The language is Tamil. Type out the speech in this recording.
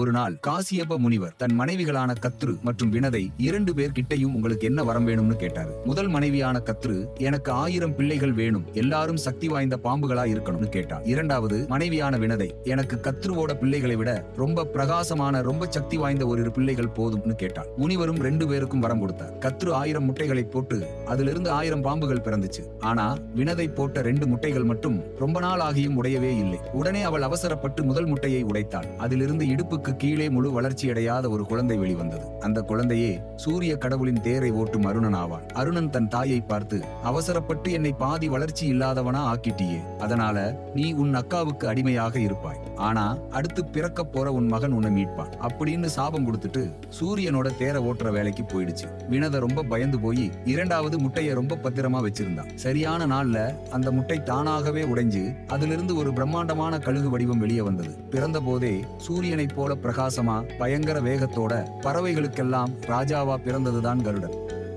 ஒரு நாள் காசியப்ப முனிவர் தன் மனைவிகளான கத்ரு மற்றும் வினதை இரண்டு பேர் கிட்டையும் உங்களுக்கு என்ன வரம் வேணும்னு கேட்டாரு. முதல் மனைவியான கத்ரு எனக்கு ஆயிரம் பிள்ளைகள் வேணும் எல்லாரும் சக்தி வாய்ந்த பாம்புகளா இருக்கணும்னு கேட்டார். இரண்டாவது மனைவியான வினதை எனக்கு கத்ருவோட பிள்ளைகளை விட ரொம்ப பிரகாசமான ரொம்ப சக்தி வாய்ந்த ஒரு பிள்ளைகள் போதும்னு கேட்டார். முனிவரும் ரெண்டு பேருக்கும் வரம் கொடுத்தார். கத்ரு ஆயிரம் முட்டைகளை போட்டு அதிலிருந்து ஆயிரம் பாம்புகள் பிறந்துச்சு. ஆனா வினதை போட்ட ரெண்டு முட்டைகள் மட்டும் ரொம்ப நாள் ஆகியும் உடையவே இல்லை. உடனே அவள் அவசரப்பட்டு முதல் முட்டையை உடைத்தாள். அதிலிருந்து இடுப்புக்கு கீழே முழு வளர்ச்சியடையாத ஒரு குழந்தை வெளிவந்தது. அந்த குழந்தையே சூரிய கடவுளின் தேரை ஓட்டும் அருணன் ஆவான் அருணன் தன் தாயை பார்த்து அவசரப்பட்டு என்னை பாதி வளர்ச்சி இல்லாதவனா ஆக்கிட்டியே. அதனால நீ உன் அக்காவுக்கு அடிமையாக இருப்பாய். ஆனா அடுத்து பிறக்க போற உன் மகன் உன்னை மீட்பான். அப்படின்னு சாபம் கொடுத்துட்டு சூரியனோட தேரை ஓட்டுற வேலைக்கு போயிடுச்சு. வினத ரொம்ப பயந்து போய் இரண்டாவது முட்டைய ரொம்ப பத்திரமா வச்சிருந்தான். சரியான நாள்ல அந்த முட்டை தானாகவே உடைஞ்சு அதிலிருந்து ஒரு பிரம்மாண்டமான கழுகு வடிவம் வெளியே வந்தது. பிறந்த போதே சூரியனைப் போல பிரகாசமா பயங்கர வேகத்தோட பறவைகளுக்கெல்லாம் ராஜாவா பிறந்ததுதான் கருடன்.